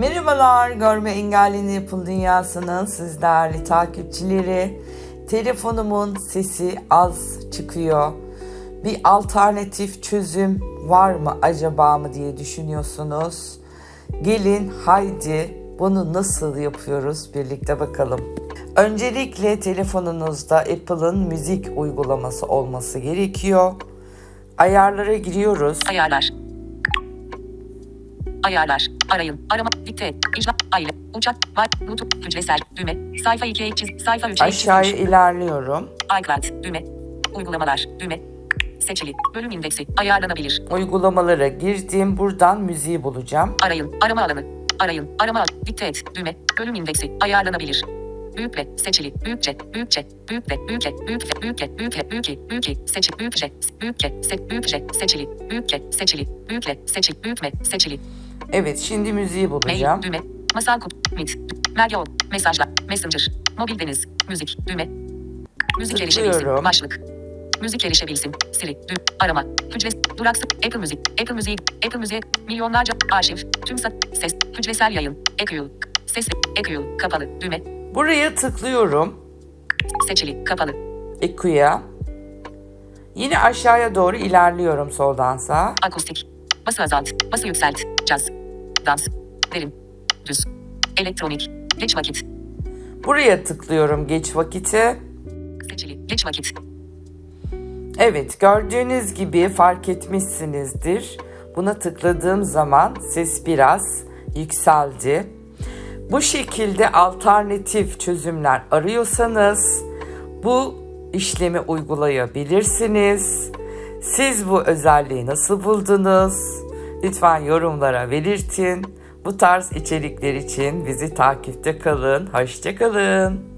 Merhabalar, Görme Engelli'nin Yapıl Dünyası'nın siz değerli takipçileri. Telefonumun sesi az çıkıyor. Bir alternatif çözüm var mı acaba mı diye düşünüyorsunuz. Gelin haydi bunu nasıl yapıyoruz birlikte bakalım. Öncelikle telefonunuzda Apple'ın müzik uygulaması olması gerekiyor. Ayarlara giriyoruz. Ayarlar. Ayarlar. Arayın. Arama. Dikte. İcra. Aile. Uçak. Var. Notu. Hücresel. Düğme. Sayfa 2'ye çiz. Sayfa 3'e Aşağıya ilerliyorum. iCloud. Düğme. Uygulamalar. Düğme. Seçili. Bölüm indeksi. Ayarlanabilir. Uygulamalara girdim. Buradan müziği bulacağım. Arayın. Arama alanı. Arayın. Arama. Dikte et. Düğme. Bölüm indeksi. Ayarlanabilir. Büyükle, seçili, büyükçe, büyükçe, büyükle, büyükle, büyükle, büyükle, büyükle, büyükle, büyükle, seçili, büyükçe, büyükle, se, büyükçe, seçili, büyükle, seçili, büyükle, seçili, büyükle, seçili, Evet şimdi müziği bulacağım. Mail, düğme, masal kutu, mit, ol, mesajlar, messenger, mobil deniz, müzik, düğme, müzik erişebilsin, başlık, müzik erişebilsin, Siri, düğüm, arama, hücres, duraksı, Apple Müzik, Apple Müzik, Apple Müzik, milyonlarca, arşiv, tüm sa- ses, hücresel yayın, EQ, sesli, EQ, kapalı, düğme, Buraya tıklıyorum. seçili, kapalı, Eku'ya. Yine aşağıya doğru ilerliyorum soldan sağa. akustik, bası azalt, bası yükselt, caz, dans, derin, düz, elektronik, geç vakit, Buraya tıklıyorum geç vakiti. seçili, geç vakit, Evet gördüğünüz gibi fark etmişsinizdir. Buna tıkladığım zaman ses biraz yükseldi. Bu şekilde alternatif çözümler arıyorsanız bu işlemi uygulayabilirsiniz. Siz bu özelliği nasıl buldunuz? Lütfen yorumlara belirtin. Bu tarz içerikler için bizi takipte kalın. Hoşçakalın.